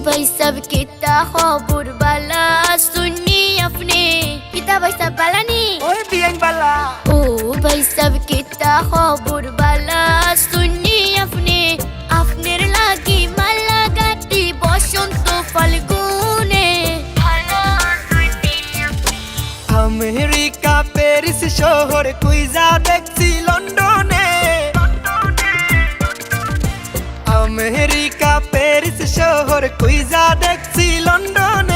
भाई सब कितना खबर वाला सुननी अपने कितना भाई सब वाला नहीं ওই বিয়াইন বালা ও ভাই সব কিতা খবর বালা শুনি আপনি আপনার লাগি মালা গাতি বসন্ত ফাল্গুনে আমেরিকা প্যারিস শহর কুইজা দেখছি লন্ডনে শহর কুইজা দেখছি লন্ডনে।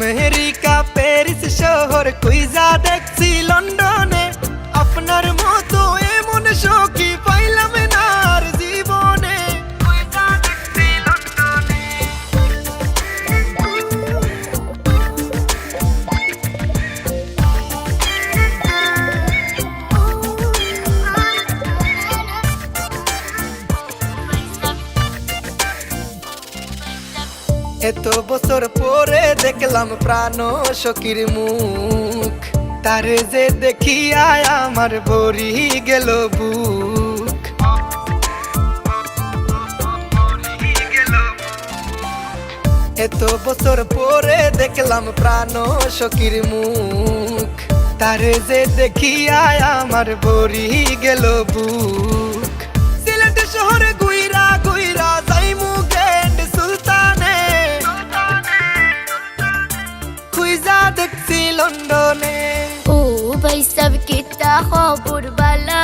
আমেরিকা প্যারিস শহর কুইজা দেখছি এত বছর পরে দেখলাম প্রাণ সখীর মুখ। তারে যে দেখিয়া আমার ভরি গেল বুক। এত বছর পরে দেখলাম প্রাণ সখীর মুখ। তারে যে দেখিয়া আমার ভরি গেল বুক। খুইজা দেখছি লন্ডনে। ও ভাই সব কিতা খবর বালা